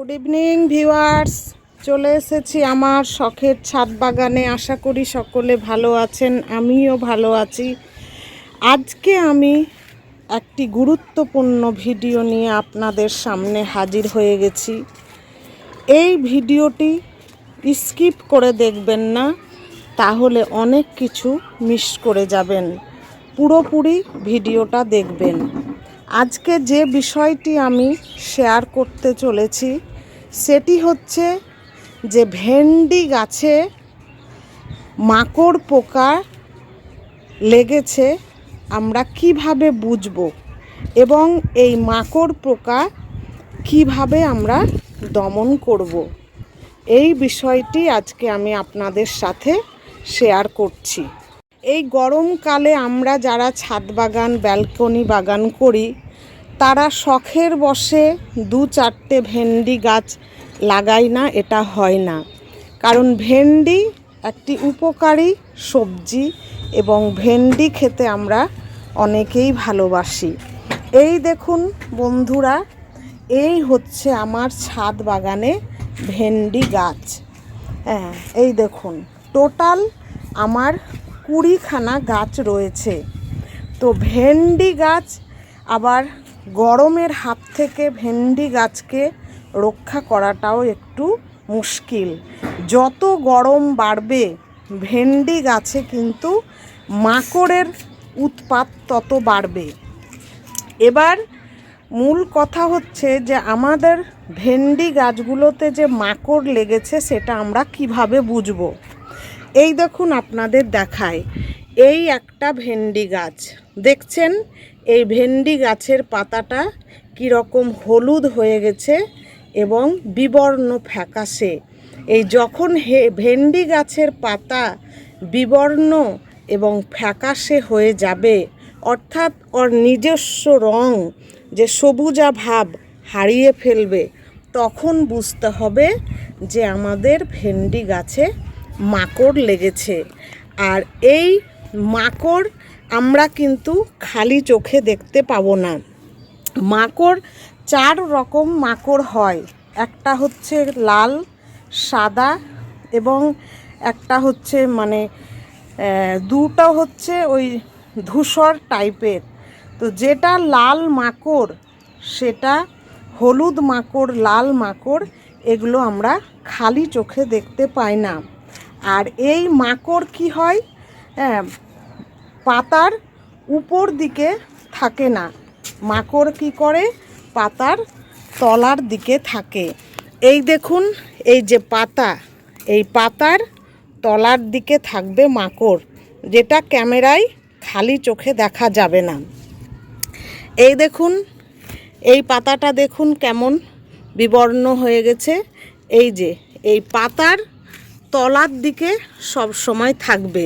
Good evening viewers চলে এসেছি আমার শখের ছাদ বাগানে। আশা করি সকলে ভালো আছেন, আমিও ভালো আছি। আজকে আমি একটি গুরুত্বপূর্ণ ভিডিও নিয়ে আপনাদের সামনে হাজির হয়ে গেছি। এই ভিডিওটি স্কিপ করে দেখবেন না, তাহলে অনেক কিছু মিস করে যাবেন। পুরোপুরি ভিডিওটা দেখবেন। আজকে যে বিষয়টি আমি শেয়ার করতে চলেছি, সেটি হচ্ছে যে ভেন্ডি গাছে মাকড় পোকা লেগেছে, আমরা কীভাবে বুঝব এবং এই মাকড় পোকা কীভাবে আমরা দমন করব? এই বিষয়টি আজকে আমি আপনাদের সাথে শেয়ার করছি। এই গরমকালে আমরা যারা ছাদ বাগান ব্যালকনি বাগান করি তারা শখের বসে দু চারটে ভেন্ডি গাছ লাগাই না, এটা হয় না। কারণ ভেন্ডি একটি উপকারী সবজি এবং ভেন্ডি খেতে আমরা অনেকেই ভালোবাসি। এই দেখুন বন্ধুরা, এই হচ্ছে আমার ছাদ বাগানে ভেন্ডি গাছ। হ্যাঁ এই দেখুন, টোটাল আমার কুড়িখানা গাছ রয়েছে। তো ভেন্ডি গাছ আবার গরমের হাত থেকে ভেন্ডি গাছকে রক্ষা করাটাও একটু মুশকিল। যত গরম বাড়বে, ভেন্ডি গাছে কিন্তু মাকড়ের উৎপাত তত বাড়বে। এবার মূল কথা হচ্ছে যে, আমাদের ভেন্ডি গাছগুলোতে যে মাকড় লেগেছে, সেটা আমরা কীভাবে বুঝব? এই দেখুন আপনাদের দেখায়। এই একটা ভেন্ডি গাছ। দেখছেন? এই ভেন্ডি গাছের পাতাটা কীরকম হলুদ হয়ে গেছে এবং বিবর্ণ ফ্যাকাশে। এই যখন হে, ভেন্ডি গাছের পাতা বিবর্ণ এবং ফ্যাকাশে হয়ে যাবে, অর্থাৎ ওর নিজস্ব রং যে সবুজা ভাব হারিয়ে ফেলবে, তখন বুঝতে হবে যে আমাদের ভেন্ডি গাছে মাকড় লেগেছে। আর এই মাকড় আমরা কিন্তু খালি চোখে দেখতে পাবো না। মাকড় চার রকম মাকড় হয়। একটা হচ্ছে লাল সাদা এবং একটা হচ্ছে মানে দুটো হচ্ছে ওই ধূসর টাইপের। তো যেটা লাল মাকড় সেটা হলুদ মাকড় লাল মাকড় এগুলো আমরা খালি চোখে দেখতে পাই না। আর এই মাকড় কি হয়? হ্যাঁ, পাতার উপর দিকে থাকে না। মাকড় কি করে? পাতার তলার দিকে থাকে। এই দেখুন, এই যে পাতা, এই পাতার তলার দিকে থাকবে মাকড়, যেটা ক্যামেরায় খালি চোখে দেখা যাবে না। এই দেখুন, এই পাতাটা দেখুন কেমন বিবর্ণ হয়ে গেছে। এই যে, এই পাতার তলার দিকে সব সময় থাকবে।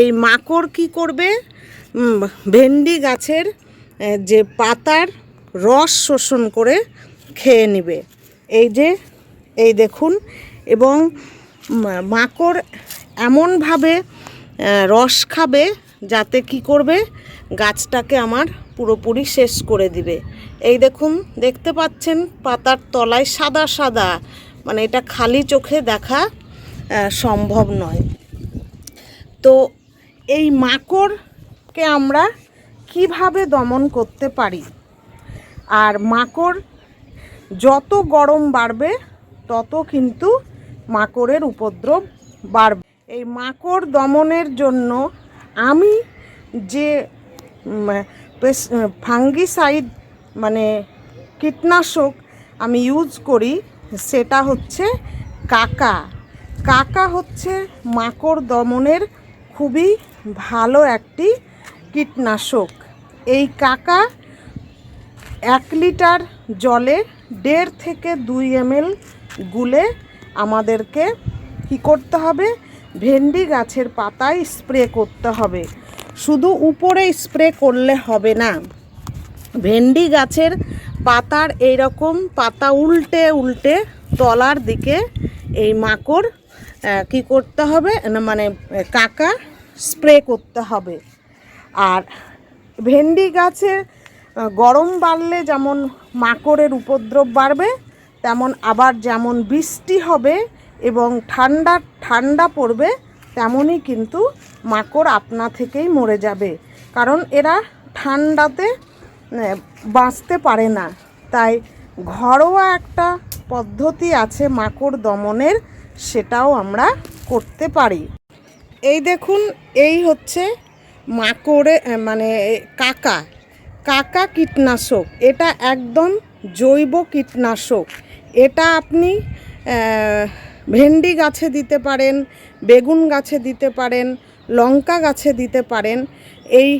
এই মাকড় কি করবে? ভেন্ডি গাছের যে পাতার রস শোষণ করে খেয়ে নেবে। এই যে, এই দেখুন, এবং মাকড় এমনভাবে রস খাবে যাতে কি করবে? গাছটাকে আমার পুরোপুরি শেষ করে দিবে। এই দেখুন, দেখতে পাচ্ছেন, পাতার তলায় সাদা সাদা মানে এটা খালি চোখে দেখা সম্ভব নয়। তো এই মাকড়কে আমরা কীভাবে দমন করতে পারি? আর মাকড় যত গরম বাড়বে, তত কিন্তু মাকড়ের উপদ্রব বাড়বে। এই মাকড় দমনের জন্য আমি যে ফাঙ্গিসাইড মানে কীটনাশক আমি ইউজ করি, সেটা হচ্ছে কাকা। কাকা হচ্ছে মাকড় দমনের খুবই ভালো একটি কীটনাশক। এই কাকা এক লিটার জলে দেড় থেকে দুই এমএল গুলে আমাদেরকে কি করতে হবে? ভেন্ডি গাছের পাতায় স্প্রে করতে হবে। শুধু উপরে স্প্রে করলে হবে না। ভেন্ডি গাছের পাতার এইরকম পাতা উল্টে উল্টে তলার দিকে এই মাকড় কি করতে হবে? না মানে কাকা স্প্রে করতে হবে। আর ভেন্ডি গাছে গরম বাড়লে যেমন মাকড়ের উপদ্রব বাড়বে, তেমন আবার যেমন বৃষ্টি হবে এবং ঠান্ডা ঠান্ডা পড়বে, তেমনই কিন্তু মাকড় আপনা থেকেই মরে যাবে। কারণ এরা ঠান্ডাতে বাঁচতে পারে না। তাই ঘরোয়া একটা পদ্ধতি আছে মাকড় দমনের। সেটাও আমরা করতে পারি। এই দেখুন, এই হচ্ছে মাকড়ে মানে কাকা। কাকা কীটনাশক। এটা একদম জৈব কীটনাশক। এটা আপনি ভেন্ডি গাছে দিতে পারেন, বেগুন গাছে দিতে পারেন, লঙ্কা গাছে দিতে পারেন। এই,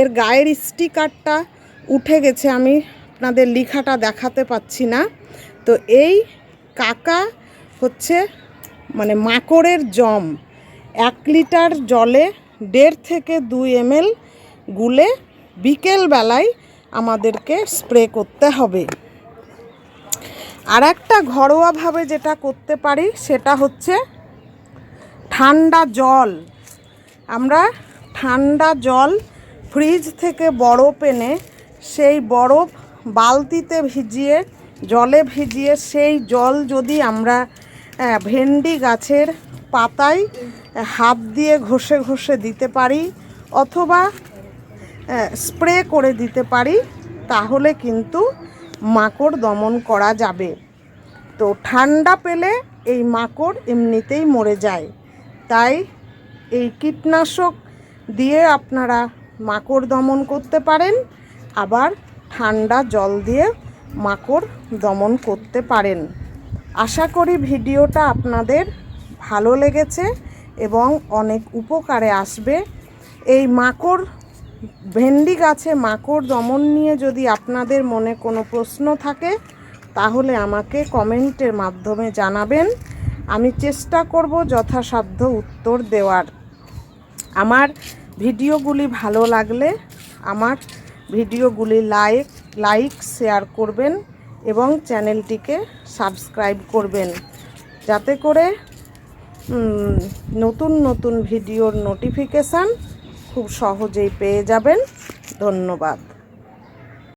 এর গায়ের স্টিকারটা উঠে গেছে, আমি আপনাদের লেখাটা দেখাতে পাচ্ছি না। তো এই কাকা হচ্ছে মানে মাকড়ের জম, এক লিটার জলে দেড় থেকে দুই এমএল গুলে বিকেলবেলায় আমাদেরকে স্প্রে করতে হবে। আর একটা ঘরোয়াভাবে যেটা করতে পারি সেটা হচ্ছে ঠান্ডা জল। আমরা ঠান্ডা জল ফ্রিজ থেকে বরফ এনে সেই বরফ বালতিতে ভিজিয়ে, জলে ভিজিয়ে সেই জল যদি আমরা ভেন্ডি গাছের পাতায় হাত দিয়ে ঘষে ঘষে দিতে পারি অথবা স্প্রে করে দিতে পারি, তাহলে কিন্তু মাকড় দমন করা যাবে। তো ঠান্ডা পেলে এই মাকড় এমনিতেই মরে যায়। তাই এই কীটনাশক দিয়ে আপনারা মাকড় দমন করতে পারেন, আবার ঠান্ডা জল দিয়ে মাকড় দমন করতে পারেন। আশা করি ভিডিওটা আপনাদের ভালো লেগেছে এবং অনেক উপকারে আসবে। এই মাকড়, ভেন্ডি গাছে মাকড় দমন নিয়ে যদি আপনাদের মনে কোনো প্রশ্ন থাকে, তাহলে আমাকে কমেন্টের মাধ্যমে জানাবেন। আমি চেষ্টা করব যথাসাধ্য উত্তর দেওয়ার। আমার ভিডিওগুলি ভালো লাগলে আমার ভিডিওগুলি লাইক লাইক, শেয়ার করবেন। এবং চ্যানেলটিকে সাবস্ক্রাইব করবেন। যাতে করে নতুন নতুন ভিডিওর নোটিফিকেশান খুব সহজেই পেয়ে যাবেন। ধন্যবাদ।